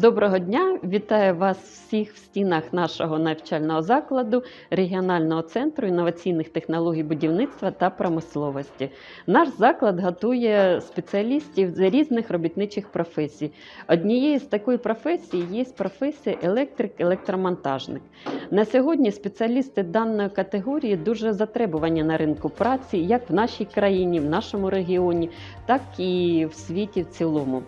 Доброго дня! Вітаю вас всіх в стінах нашого навчального закладу регіонального центру інноваційних технологій будівництва та промисловості. Наш заклад готує спеціалістів з різних робітничих професій. Однією з такої професії є професія електрик-електромонтажник. На сьогодні спеціалісти даної категорії дуже затребувані на ринку праці, як в нашій країні, в нашому регіоні, так і в світі в цілому.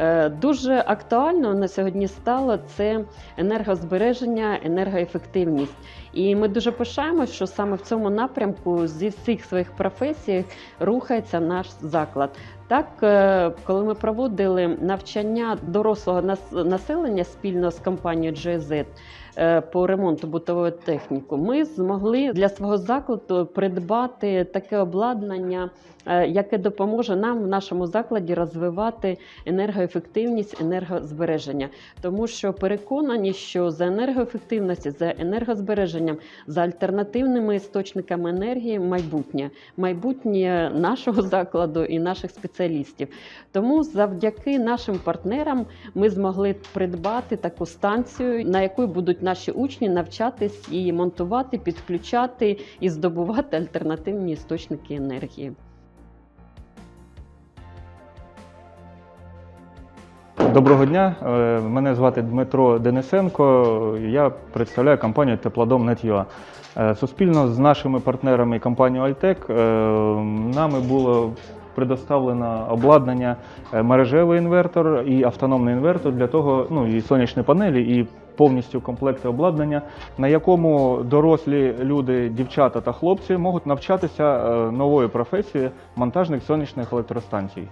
Е, Дуже актуально на сьогодні стало це енергозбереження, енергоефективність. І ми дуже пишаємося, що саме в цьому напрямку зі всіх своїх професій рухається наш заклад. Так, е, коли ми проводили навчання дорослого населення спільно з компанією GZ е, по ремонту бутової техніки, ми змогли для свого закладу придбати таке обладнання, е, яке допоможе нам в нашому закладі розвивати енергоефективність, енергозбереження. Тому що переконані, що за енергоефективністю, за енергозбереженням, за альтернативними істочниками енергії майбутнє, майбутнє нашого закладу і наших спеціалістів. Тому завдяки нашим партнерам ми змогли придбати таку станцію, на якій будуть наші учні навчатись і монтувати, підключати і здобувати альтернативні істочники енергії. Доброго дня, е, мене звати Дмитро Денисенко. Я представляю компанію Теплодом Net.ua. Е, Суспільно з нашими партнерами компанією Альтек е, нами було предоставлено обладнання е, мережевий інвертор і автономний інвертор для того, ну і сонячні панелі, і повністю комплекти обладнання, на якому дорослі люди, дівчата та хлопці можуть навчатися е, нової професії монтажних сонячних електростанцій.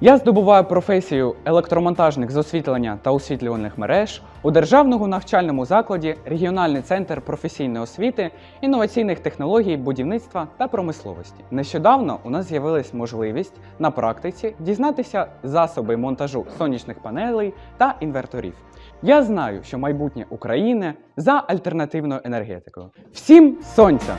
Я здобуваю професію електромонтажник з освітлення та освітлювальних мереж у державному навчальному закладі Регіональний центр професійної освіти, інноваційних технологій, будівництва та промисловості. Нещодавно у нас з'явилась можливість на практиці дізнатися засоби монтажу сонячних панелей та інверторів. Я знаю, що майбутнє України за альтернативною енергетикою. Всім сонця!